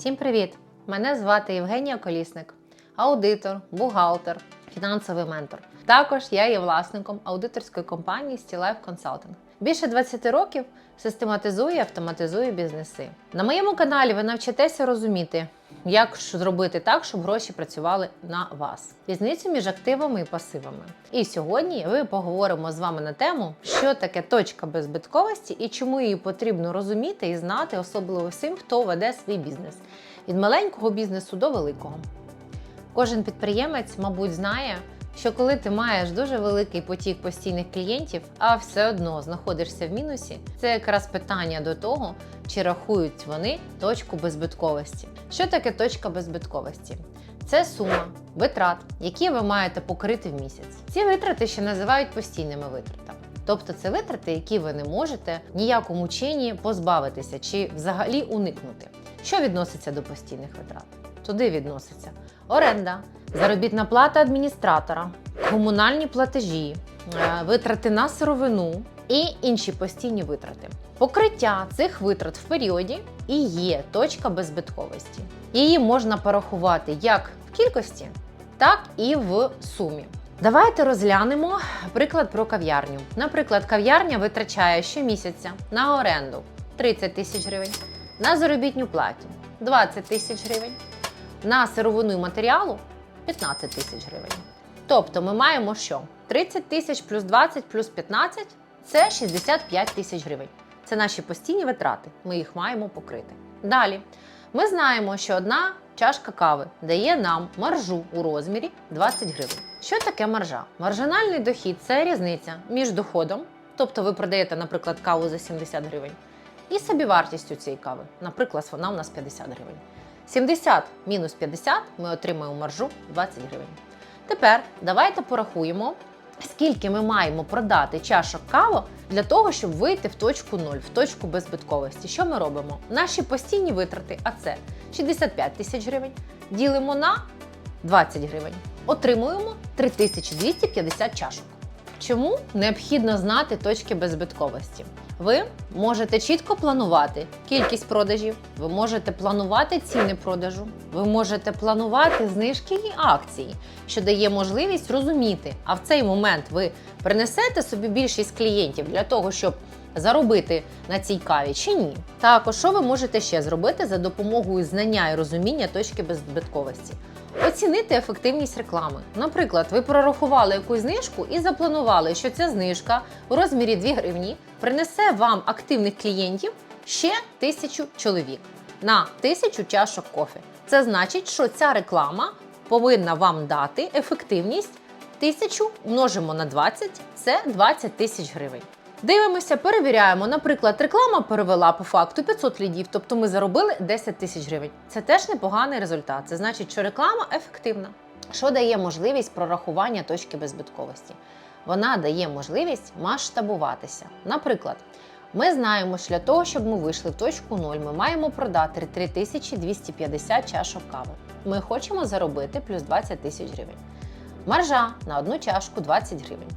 Всім привіт! Мене звати Євгенія Колісник, аудитор, бухгалтер, фінансовий ментор. Також я є власником аудиторської компанії Стілайф Consulting. Більше 20 років систематизую і автоматизую бізнеси. На моєму каналі ви навчитеся розуміти, як зробити так, щоб гроші працювали на вас. Різницю між активами і пасивами. І сьогодні ми поговоримо з вами на тему, що таке точка беззбитковості і чому її потрібно розуміти і знати, особливо всім, хто веде свій бізнес від маленького бізнесу до великого. Кожен підприємець, мабуть, знає, що коли ти маєш дуже великий потік постійних клієнтів, а все одно знаходишся в мінусі, це якраз питання до того, чи рахують вони точку беззбитковості. Що таке точка беззбитковості? Це сума витрат, які ви маєте покрити в місяць. Ці витрати ще називають постійними витратами. Тобто це витрати, які ви не можете ніякому чині позбавитися чи взагалі уникнути. Що відноситься до постійних витрат? Туди відноситься оренда, заробітна плата адміністратора, комунальні платежі, е, витрати на сировину і інші постійні витрати. Покриття цих витрат в періоді і є точка беззбитковості. Її можна порахувати як в кількості, так і в сумі. Давайте розглянемо приклад про кав'ярню. Наприклад, кав'ярня витрачає щомісяця на оренду 30 тисяч гривень, на заробітню плату 20 тисяч гривень, на сировину матеріалу 15 тисяч гривень. Тобто ми маємо що? 30 тисяч плюс 20 плюс 15 це 65 тисяч гривень. Це наші постійні витрати. Ми їх маємо покрити. Далі ми знаємо, що одна чашка кави дає нам маржу у розмірі 20 гривень. Що таке маржа? Маржинальний дохід це різниця між доходом, тобто ви продаєте, наприклад, каву за 70 гривень, і собівартістю цієї кави. Наприклад, вона у нас 50 гривень. 70 мінус 50 ми отримаємо маржу 20 гривень. Tепер давайте порахуємо, скільки ми маємо продати чашок кави для того, щоб вийти в точку 0, в точку беззбитковості. Що ми робимо? Наші постійні витрати, а це 65 тисяч гривень, ділимо на 20 гривень. Отримуємо 3250 чашок. Чому необхідно знати точки беззбитковості? Ви можете чітко планувати кількість продажів, ви можете планувати ціни продажу, ви можете планувати знижки і акції, що дає можливість розуміти, а в цей момент ви принесете собі більшість клієнтів для того, щоб заробити на цій каві чи ні. Також що ви можете ще зробити за допомогою знання і розуміння точки беззбитковості? Оцінити ефективність реклами. Наприклад, ви прорахували якусь знижку і запланували, що ця знижка у розмірі 2 гривні принесе вам активних клієнтів ще тисячу чоловік на тисячу чашок кофе. Це значить, що ця реклама повинна вам дати ефективність тисячу множимо на 20 – це 20 тисяч гривень. Дивимося, перевіряємо. Наприклад, реклама перевела по факту 500 лідів, тобто ми заробили 10 тисяч гривень. Це теж непоганий результат. Це значить, що реклама ефективна. Що дає можливість прорахування точки беззбитковості? Вона дає можливість масштабуватися. Наприклад, ми знаємо, що для того, щоб ми вийшли в точку 0, ми маємо продати 3250 чашок кави. Ми хочемо заробити плюс 20 тисяч гривень. Маржа на одну чашку 20 гривень.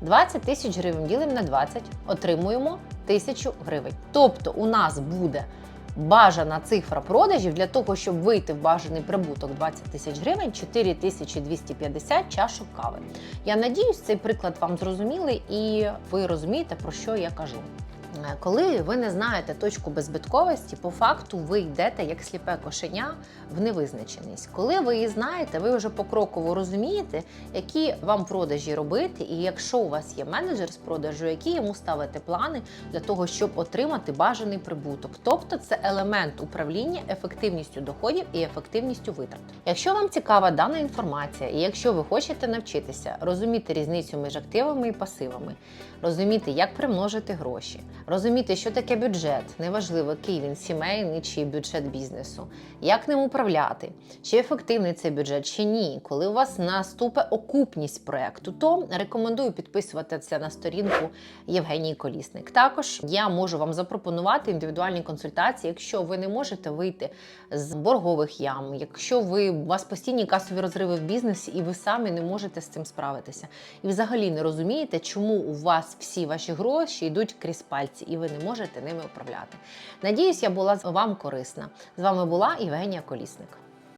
20 тисяч гривень ділимо на 20, отримуємо 1000 гривень. Тобто у нас буде бажана цифра продажів для того, щоб вийти в бажаний прибуток 20 тисяч гривень, 4250 чашок кави. Я надіюсь, цей приклад вам зрозумілий і ви розумієте, про що я кажу. Е, Коли ви не знаєте точку беззбитковості, по факту ви йдете як сліпе кошеня в невизначеність. Коли ви її знаєте, ви вже покроково розумієте, які вам продажі робити, і якщо у вас є менеджер з продажу, які йому ставити плани для того, щоб отримати бажаний прибуток. Тобто це елемент управління ефективністю доходів і ефективністю витрат. Якщо вам цікава дана інформація, і якщо ви хочете навчитися розуміти різницю між активами і пасивами, розуміти, як примножити гроші, розуміти, що таке бюджет, неважливо, який він сімейний чи бюджет бізнесу, як ним управляти, чи ефективний цей бюджет, чи ні, коли у вас наступить окупність проекту, то рекомендую підписуватися на сторінку Євгенії Колісник. Також я можу вам запропонувати індивідуальні консультації, якщо ви не можете вийти з боргових ям, якщо ви у вас постійні касові розриви в бізнесі і ви самі не можете з цим справитися, і взагалі не розумієте, чому у вас всі ваші гроші йдуть крізь пальці. Фінансів і ви не можете ними управляти. Надіюсь, я була вам корисна. З вами була Євгенія Колісник.